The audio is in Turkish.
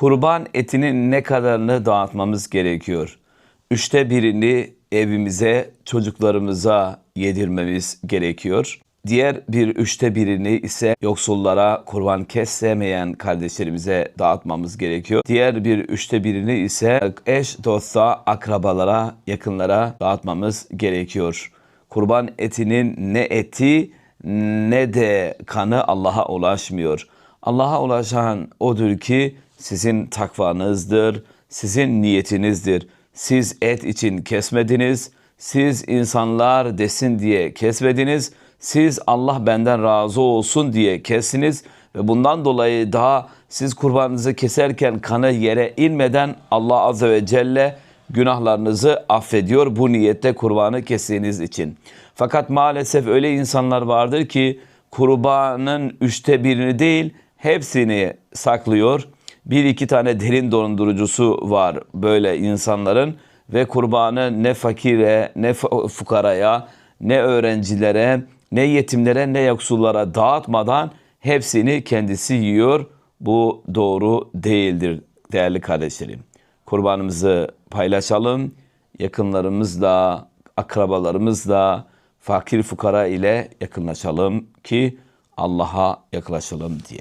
kurban etinin ne kadarını dağıtmamız gerekiyor? Üçte birini evimize, çocuklarımıza yedirmemiz gerekiyor. Diğer bir üçte birini ise yoksullara kurban kesemeyen kardeşlerimize dağıtmamız gerekiyor. Diğer bir üçte birini ise eş, dosta, akrabalara, yakınlara dağıtmamız gerekiyor. Kurban etinin ne eti ne de kanı Allah'a ulaşmıyor. Allah'a ulaşan odur ki sizin takvanızdır, sizin niyetinizdir. Siz et için kesmediniz, siz insanlar desin diye kesmediniz, siz Allah benden razı olsun diye kestiniz ve bundan dolayı daha siz kurbanınızı keserken kanı yere inmeden Allah Azze ve Celle günahlarınızı affediyor bu niyette kurbanı kestiğiniz için. Fakat maalesef öyle insanlar vardır ki kurbanın üçte birini değil hepsini saklıyor. Bir iki tane derin dondurucusu var böyle insanların ve kurbanı ne fakire ne fu- fukaraya ne öğrencilere ne yetimlere ne yoksullara dağıtmadan hepsini kendisi yiyor. Bu doğru değildir değerli kardeşlerim. Kurbanımızı paylaşalım. Yakınlarımızla, akrabalarımızla, fakir fukara ile yakınlaşalım ki Allah'a yaklaşalım diye.